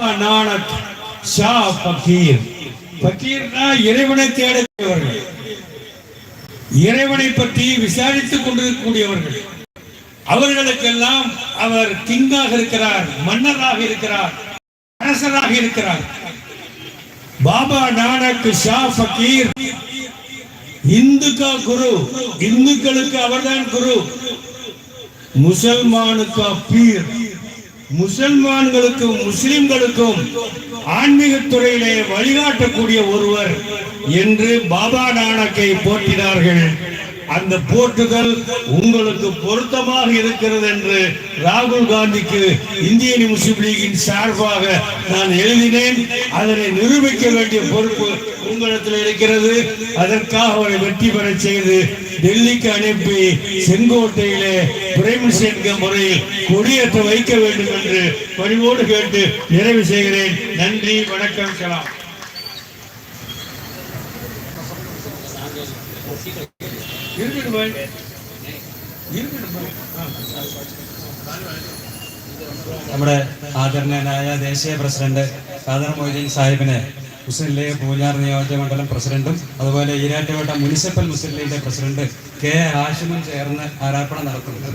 நானக் ஷா பக்கீர் பக்கீர்னா இறைவனை தேடக்கூடியவர்கள் இறைவனை பற்றி விசாரித்துக் கொண்டிருக்கக்கூடியவர்கள். அவர்களுக்கெல்லாம் அவர் கிங்காக இருக்கிறார் மன்னராக இருக்கிறார் அரசராக இருக்கிறார். பாபா நானக் ஷா ஃபக்கீர் இந்துக்கா குரு இந்துக்களுக்கு அவர்தான் குரு. முசல்மானுக்கா பீர். முசல்மான்களுக்கும் முஸ்லிம்களுக்கும் ஆன்மீக துறையிலே வழிகாட்டக்கூடிய ஒருவர் என்று பாபா நானக்கை போற்றினார்கள். அந்த போர்ட்டுகள் உங்களுக்கு பொருத்தமாக இருக்கிறது என்று ராகுல் காந்திக்கு இந்திய முஸ்லிம் லீகின் சார்பாக நான் எழுதினேன். அதனை நிரூபிக்க வேண்டிய பொறுப்பு உங்களிடத்தில் இருக்கிறது. அதற்காக அவரை வெற்றி பெற செய்து டெல்லிக்கு அனுப்பி செங்கோட்டையிலே பிரேமிசேன்க முறையில் கொடியேற்ற வைக்க வேண்டும் என்று பணிவோடு கேட்டு நிறைவு செய்கிறேன். நன்றி வணக்கம் சலாம். നമ്മുടെ ആദരണീയനായ ദേശീയ പ്രസിഡന്റ് ഫാദർ മൊയ്തീൻ സാഹിബിനെ മുസ്ലിം ലീഗ് പൂഞ്ഞാർ നിയോജക മണ്ഡലം പ്രസിഡന്റും അതുപോലെ ഈരാറ്റുപേട്ട മുനിസിപ്പൽ മുസ്ലിം ലീഗിന്റെ പ്രസിഡന്റ് കെ ഹാഷിമും ചേർന്ന് ആരാപ്പണം നടത്തുന്നു.